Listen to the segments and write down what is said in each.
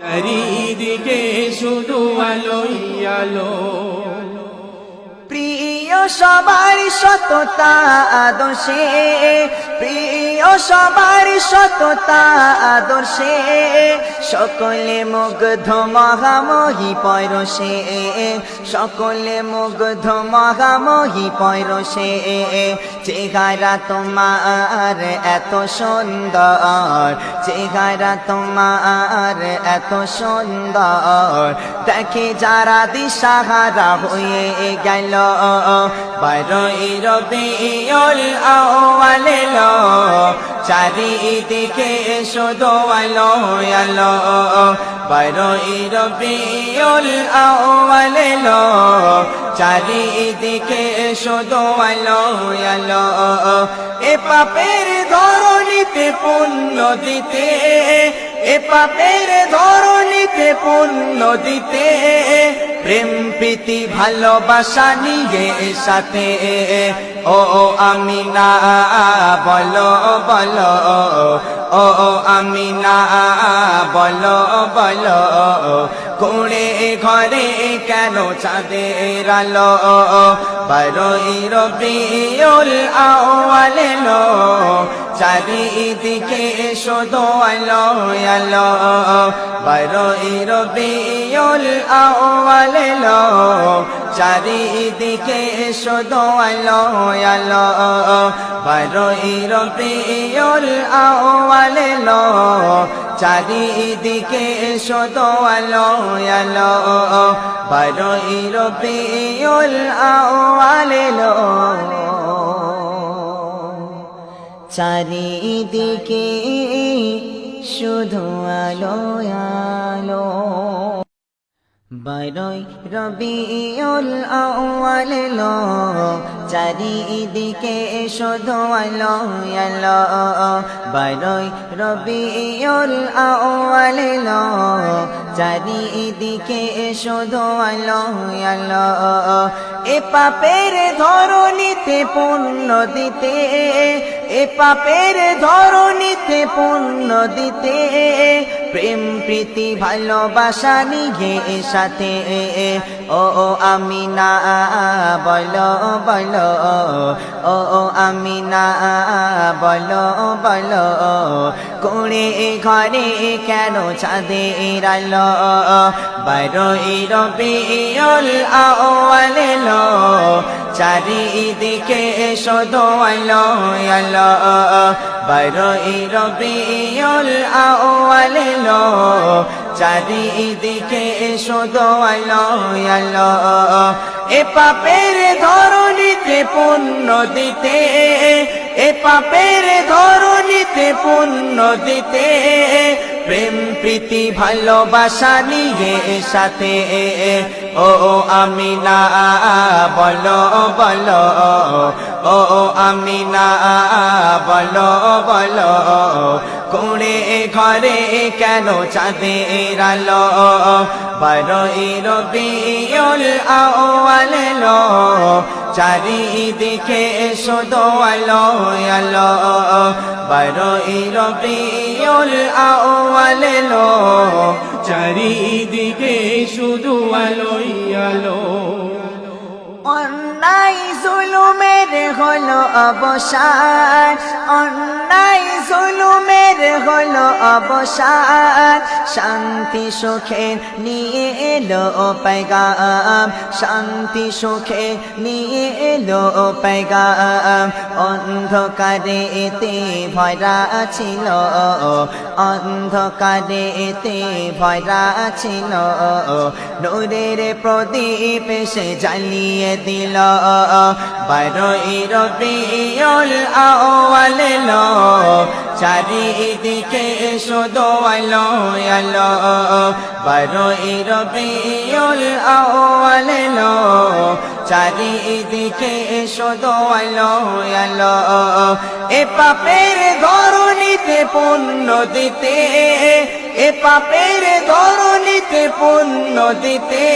চারিদিকে শুধু আলোই আলো। প্রিয় সবার সততা আদর্শে প্রিয় সবার সততা আদর্শে, সকলে মুগ্ধ মহামহি পরশে, সকলে মুগ্ধ মহামহি পরশে, চেহারা তোমার এত সুন্দর, চেহারা তোমার এত সুন্দর। দেখে যারা দিশাহারা হয়ে গেল বারোই রবিউল আউয়াল এলো, চারিদিকে শুধু আলো আলো। বারোই রবিউল আউয়াল এলো, চারিদিকে শুধু আলো আলো। এ পাপের ধরণীতে পুণ্য দিতে, এ পাপের ধরণীতে পুণ্য দিতে প্রেম, প্রীতি, ভালোবাসা নিয়ে সাথে। ও আমি না বলো বলো। ও আমি না বলো বলো। কোড়ে ঘরে কেন চাঁদের আলো? বারোই রবিউল আউয়াল এলো। চারিদিকে শুধু আলো আলো বারোই রবিউল আউয়াল এলো চারিদিকে শুধু আলো আলো বারোই রবিউল আউয়াল এলো চারিদিকে শুধু আলো আলো বারোই রবিউল আউয়াল এলো চারিদিকে শুধু আলো আলো। বারোই রবিউল আউয়াল লো, চারিদিকে শুধু আলো আলো বারোই রবিউল আউয়াল লো, চারিদিকে শুধু আলো আলো এ পাপের ধরণীতে পুণ্য দিতে, এ পাপের ধরণীতে পুণ্য দিতে প্রেম, প্রীতি, ভালোবাসা নিয়ে সাথে। ও ও আমি না বল বল। ও ও আমি না বলো বলো। কোণে ঘরে কেন চাঁদের আলো? বারোই রবিউল আউয়াল এলো। চারিদিকে আলো বারোই রবিউল আউয়াল এলো চারিদিকে আলো এ পাপের ধরণীতে পুণ্য দিতে, এ পাপের ধরণীতে পুণ্য দিতে, প্রেম, প্রীতি, ভালোবাসা নিয়ে সাথে। ও ও আমি না বলো বলো। ও ও আমি না বলো বলো। কোড়ে ঘরে কেন চাঁদের আলো? বারোই রবিউল আউয়াল লো। চারিদিকে শুধু আলো আলো বারোই রবিউল আউয়াল লো। চারিদিকে শুধু আলোই আলো। অন্যায় জুলুমের হলো অবসান। অন্যায় জুলুমের হলো অবসান। শান্তি সুখে নিয়ে এলো পেগাম শান্তি সুখে নিয়ে এলো পেগাম অন্ধকারে এতে ভরা ছিল। অন্ধকারে এতে ভরা ছিল। নূরের প্রদীপ সে জ্বালিয়ে দিল। বারোই রবিউল আউয়াল লো, চারিদিকে শুধু আলো আলো। বারোই আউয়াল লো, চারিদিকে শুধু আলো। এ পাপের ধরণীতে পুণ্য দিতে, এ পাপের ধরণীতে পুণ্য দিতে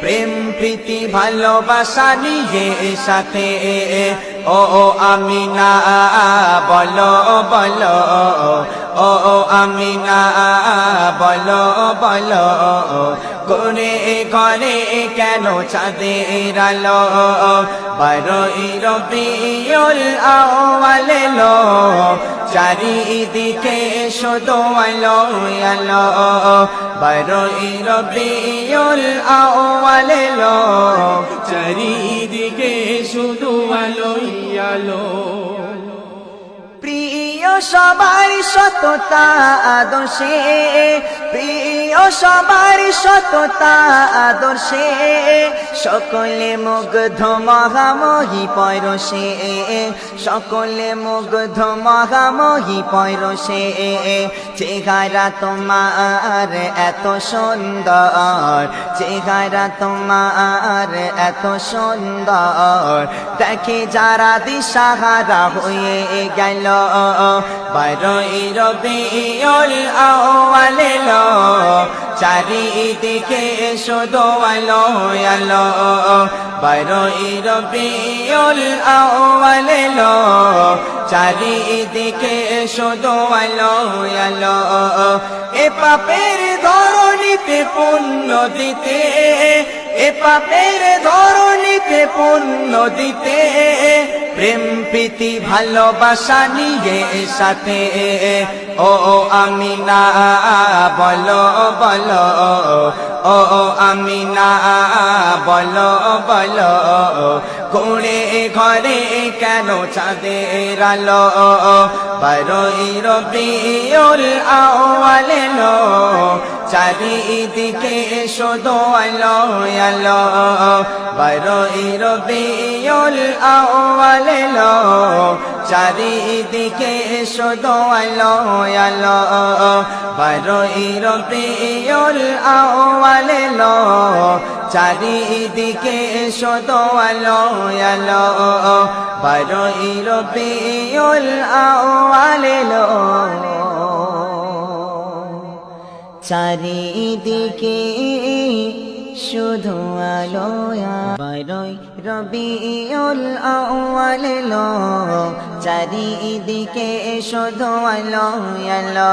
প্রেম প্রীতি ভালোবাসা নিয়ে সাথে। ও আমিনা বলো বলো। ও আমিনা বলো বলো। করে ঘরে কেন চাঁদের আলো? বারোই রবিউল আওয়াল লো চারিদিকে শুধু আলো আলো। বারোই রবিউল আওয়াল লো চারিদিকে শুধু আলোই আলো। প্রিয় সবার সততা আদর্শে, প্রিয় সবার সততা আদর্শে, সকলে মুগ্ধ মহামহি পরশে, সকলে মুগ্ধ মহামহি পরশে, চেহারা তোমার এত সুন্দর, চেহারা তোমার এত সুন্দর। দেখে যারা দিশাহারা হয়ে গেল, বারোই রবিউল আওয়াল লো চারিদিকে শুধু আলো আলো। বারোই রবিউল আওয়াল লো। চারিদিকে শুধু আলো আলো। এ পাপের ধরণীতে পুণ্য দিতে, এ পাপের ধরণীতে পুণ্য দিতে। প্রেম প্রীতি ভালোবাসা নিয়ে সাথে। ও আমি না বলো বলো ও ও আমি না বলো বলো কোড়ে ঘরে কেন চাঁদের আলো? বারোই রবিউল আওয়াল লো চারিদিকে শুধু আলো আলো। বারোই রবিউল আওয়াল লো চারিদিকে শুধু আলো আলো। বারোই রবিউল আওয়াল লো চারিদিকে শুধু আলো আলো। বারোই রবিউল আওয়াল লো চারিদিকে শুধু আলোয়া বারোই রবিউল আউয়াল লো। চারিদিকে শুধু আলো। আলো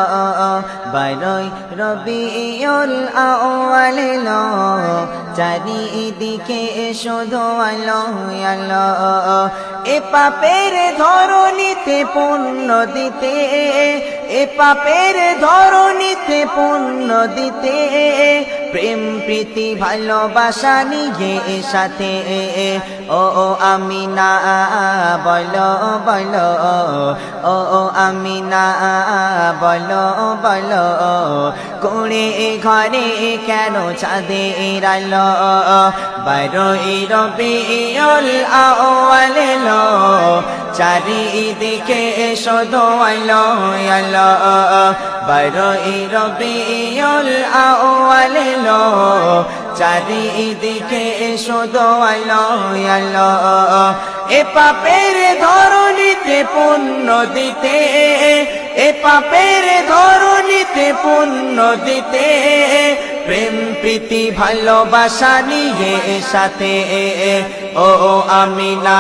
বারোই রবিউল আউয়াল লো। চারিদিকে শুধু আলো আলো। এ পাপের ধরণীতে পুণ্য দিতে, এ পাপের ধরণীতে পুণ্য দিতে প্রেম, প্রীতি, ভালোবাসা নিয়ে সাথে। ও ও আমি না বলো বলো। ও ও আমি না বলো বলো। কোড়ে ঘরে কেন চাঁদের আলো? বারোই রবিউল আওয়াল লো চারিদিকে শুধু আলো আলো। বারোই রবিউল আওয়াল লো চারিদিকে শুধু আলো আলো এ পাপের ধরণীতে পুণ্য দিতে, এ পাপের ধরণীতে পুণ্য দিতে, প্রেম, প্রীতি, ভালোবাসা নিয়ে সাথে ও ও আমি না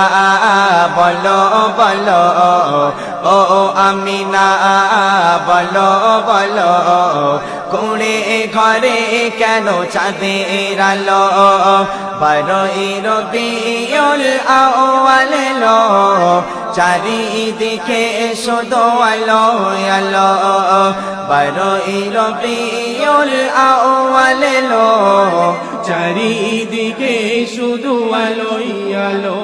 বলো বলো, ও ও আমি না বলো বলো কোড়ে ঘরে কেন চাঁদের আলো? বারোই রবিউল আওয়াল লো, চারিদিকে শুধু আলো আলো। বারোই রবিউল আওয়াল লো, চারিদিকে শুধু আলোই আলো।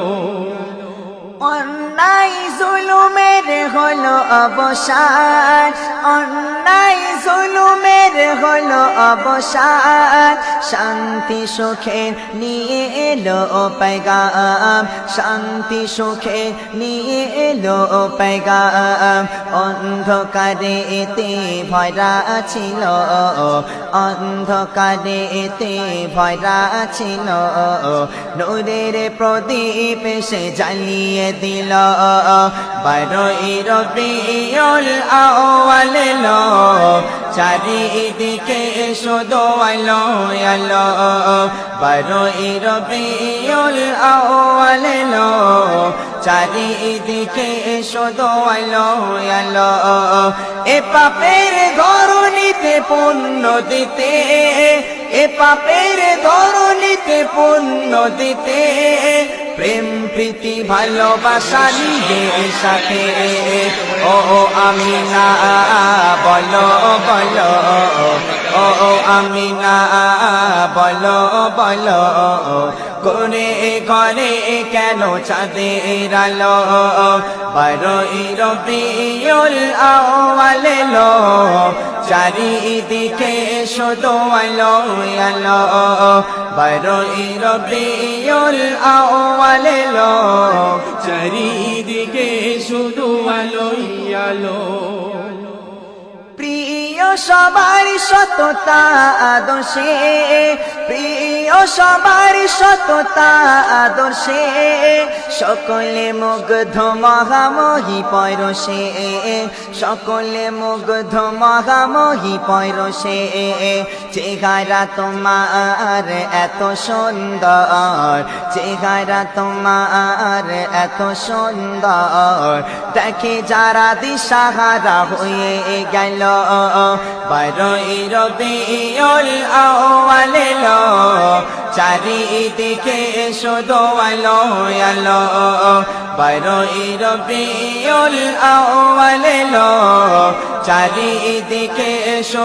অন্যায় জুলুমের হলো অবসান। অন্যায় জুলুমের হলো অবসান। শান্তি সুখে নিয়ে এলো পেগাম শান্তি সুখে নিয়ে এলো পেগাম অন্ধকারে এতে ভরা ছিল। অন্ধকারে এতে ভরা ছিল। নূরের প্রদীপ সে জ্বালিয়ে দিল। বারোই রবিউল আওয়াল চারিদিকে শুধু আলো আলো। বারোই রবিউল আওয়াল চারিদিকে শুধু আলো। এ পাপের ধরণীতে পুণ্য দিতে, এ পাপের ধরণীতে পুণ্য দিতে। প্রেম, প্রীতি, ভালোবাসা নিজের সাথে ও আমি না বলো বলো। ও আমি না বলো বলো। করে ঘরে কেন চাঁদের আলো? বারোই রবিউল আওয়াল লো চারিদিকে শুধু আলো আলো। বারোই রবিউল আওয়াল লো চারিদিকে শুধু আলো। সবার সততা আদর্শে, প্রিয় সবার সততা আদর্শে, সকলে মুগ্ধ মহামহি পরশে, সকলে মুগ্ধ মহামহি পরশে চেহারা তোমার এত সুন্দর, চেহারা তোমার এত সুন্দর। দেখে যারা দিশাহারা হয়ে গেল, বারোই রবিউল আউয়াল লো চারিদিকে শুধু আলো আলো, বারোই রবিউল আউয়াল লো চারিদিকে শুধু